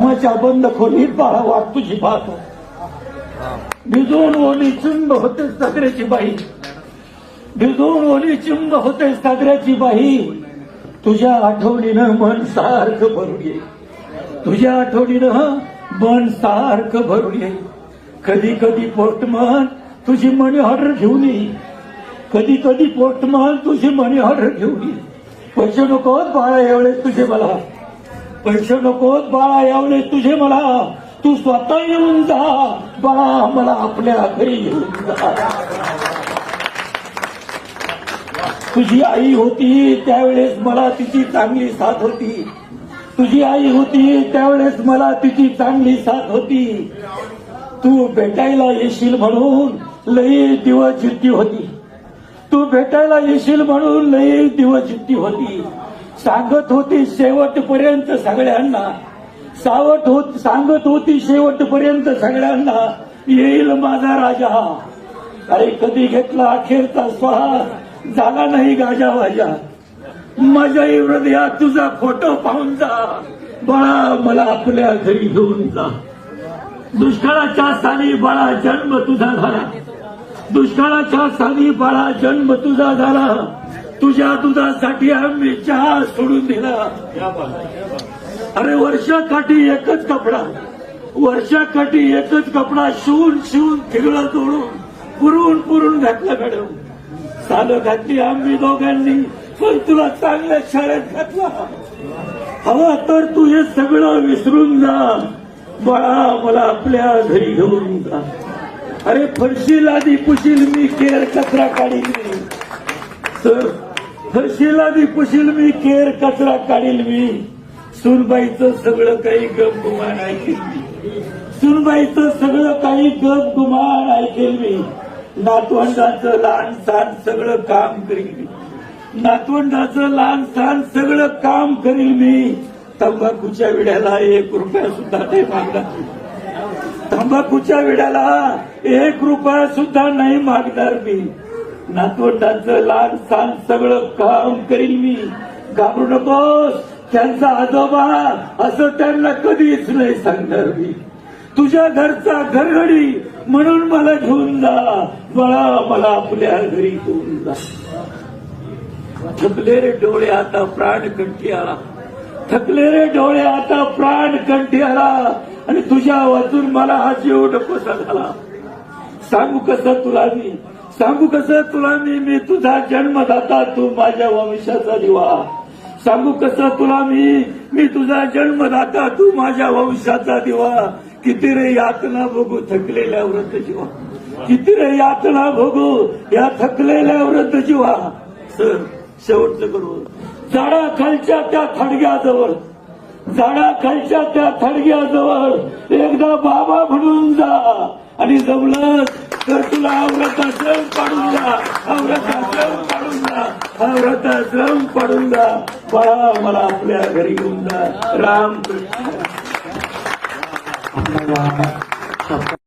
कामाच्या बंद खोलीत बाळा वाट तुझी पाहतो. भिजून ओली चिंब होते सागऱ्याची बाई. भिजून ओली चिंब होते सागऱ्याची बाई. तुझ्या आठवणीनं मन सारखं भरून ये. तुझ्या आठवणीनं मन सारखं भरून ये. कधी कधी पोस्टमन तुझी मनी ऑर्डर घेऊन ये. कधी कधी पोस्टमन तुझी मनी ऑर्डर घेऊन ये. पैसे नको हो बाळा एवढे तुझे मला. पैसे नकोत बाळा यावले तुझे मला. तू स्वतः येऊन जा. बाळा मला आपल्या घरी येऊन जा. तुझी आई होती त्यावेळेस मला तिची चांगली साथ होती. तुझी आई होती त्यावेळेस मला तिची चांगली साथ होती. तू भेटायला येशील म्हणून लई दिवस जिद्दी होती. तू भेटायला येशील म्हणून लई दिवस जिद्दी होती. सांगत होती शेवटपर्यंत सगळ्यांना. सावट होत सांगत होती शेवटपर्यंत सगळ्यांना येईल माझा राजा. अरे कधी घेतला अखेरचा श्वास झाला नाही गाजा वाजा माझ्या हृदयात तुझा फोटो पाहून जा. बाळा मला आपल्या घरी घेऊन जा. दुष्काळाच्या साली बाळा जन्म तुझा झाला. दुष्काळाच्या साली बाळा जन्म तुझा झाला. तुझ्या दुधासाठी आम्ही चहा सोडून दिला. अरे वर्षाकाठी एकच कपडा. वर्षाकाठी एकच कपडा शिवून शिवून ठिगळं तोडून पुरून पुरून घातला मॅडम. सालं घातली आम्ही दोघांनी पण तुला चांगल्या शाळेत घातला. हवा तर तू हे सगळं विसरून जा. बाळा मला आपल्या घरी घेऊन जा. अरे फरशील आधी पुशील मी केर कचरा काढील सर हशीला आधी पुशील मी केर कचरा काढील मी. सुनबाईचं सगळं काही गप गुमान ऐकेल मी. सुनबाईचं सगळं काही गप गुमान ऐकेल मी. नातवंडाचं लहान सहान सगळं काम करील मी. नातवंडाचं लहान सहान सगळं काम करील मी. तंबाखूच्या विड्याला एक रुपया सुद्धा नाही मागणार. तंबाखूच्या विड्याला एक रुपया सुद्धा नाही मागणार मी. नातवंडांचं लहान सहान सगळं काम करील मी. घाबरू नकोस त्यांचा आजोबा असं त्यांना कधीच नाही सांगणार मी. तुझ्या घरचा घरघडी म्हणून मला घेऊन जा. बळा मला आपल्या घरी घेऊन जा. थकले रे डोळे आता प्राण कंठी आला थकले रे डोळे आता प्राण कंठी आला आणि तुझ्या वाचून मला हा जीव नकोसा झाला. सांगू कसं तुला मी? सांगू कसं तुला मी मी तुझा जन्मदाता तू माझ्या वंशाचा दिवा. सांगू कसं तुला मी मी तुझा जन्मदाता तू माझ्या वंशाचा दिवा. किती रे यातना बघू थकलेल्या वृद्ध जीवा किती रे यातना बघू या थकलेल्या वृद्ध जीवा सर शेवटचं करू. झाडा खालच्या त्या थडग्याजवळ झाडा खालच्या त्या थडग्याजवळ एकदा बाबा म्हणून जा आणि जमलं तर तुला व्रताश्रम पाडून जा व्रताश्रम पाडून जा व्रताश्रम पाडून जा बाळा मला आपल्या घरी घेऊन जा. राम कृष्ण.